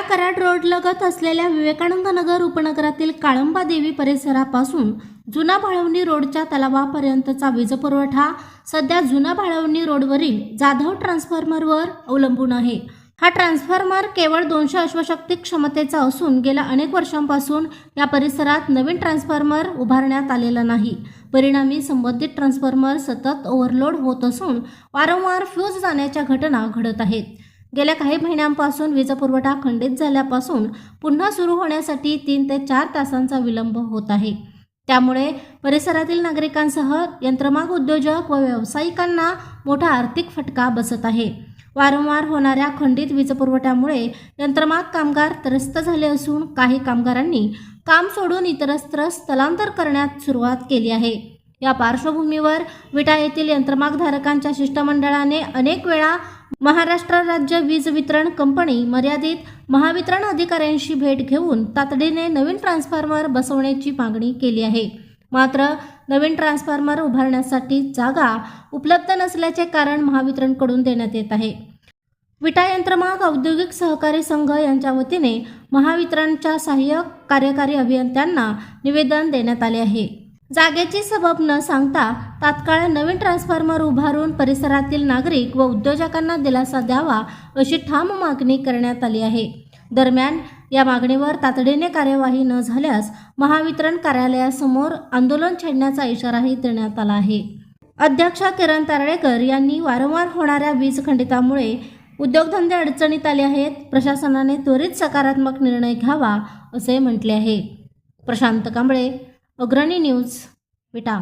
कराड रोडलगत असलेल्या विवेकानंद नगर उपनगरातील काळंबा देवी परिसरापासून जुना भाळवणी रोडच्या तलावापर्यंतचा वीजपुरवठा सध्या जुना भाळवणी रोडवरील जाधव ट्रान्सफॉर्मरवर अवलंबून आहे. हा ट्रान्सफॉर्मर केवळ दोनशे अश्वशक्ती क्षमतेचा असून गेल्या अनेक वर्षांपासून या परिसरात नवीन ट्रान्सफॉर्मर उभारण्यात आलेला नाही. परिणामी संबंधित ट्रान्सफॉर्मर सतत ओव्हरलोड होत असून वारंवार फ्यूज जाण्याच्या घटना घडत आहेत. गेल्या काही महिन्यांपासून वीजपुरवठा खंडित झाल्यापासून पुन्हा सुरू होण्यासाठी तीन ते चार तासांचा विलंब होत आहे. त्यामुळे परिसरातील नागरिकांसह यंत्रमाग उद्योजक व व्यावसायिकांना मोठा आर्थिक फटका बसत आहे. वारंवार होणाऱ्या खंडित वीजपुरवठ्यामुळे यंत्रमाग कामगार त्रस्त झाले असून काही कामगारांनी काम सोडून इतरत्र स्थलांतर करण्यास सुरुवात केली आहे. या पार्श्वभूमीवर विटा येथील यंत्रमागधारकांच्या शिष्टमंडळाने अनेक वेळा महाराष्ट्र राज्य वीज वितरण कंपनी मर्यादित महावितरण अधिकाऱ्यांशी भेट घेऊन तातडीने नवीन ट्रान्सफॉर्मर बसवण्याची मागणी केली आहे. मात्र नवीन ट्रान्सफॉर्मर उभारण्यासाठी जागा उपलब्ध नसल्याचे कारण महावितरणकडून देण्यात येत आहे. विटा यंत्रमाग औद्योगिक सहकारी संघ यांच्या वतीने महावितरणच्या सहाय्यक कार्यकारी अभियंत्यांना निवेदन देण्यात आले आहे. जागेची सबब न सांगता तात्काळ नवीन ट्रान्सफॉर्मर उभारून परिसरातील नागरिक व उद्योजकांना दिलासा द्यावा अशी ठाम मागणी करण्यात आली आहे. दरम्यान या मागणीवर तातडीने कार्यवाही न झाल्यास महावितरण कार्यालयासमोर आंदोलन छेडण्याचा इशाराही देण्यात आला आहे. अध्यक्ष किरण तारळेकर यांनी वारंवार होणाऱ्या वीज खंडितामुळे उद्योगधंदे अडचणीत आले आहेत. प्रशासनाने त्वरित सकारात्मक निर्णय घ्यावा असे म्हटले आहे. प्रशांत कांबळे अग्रणी न्यूज विटा.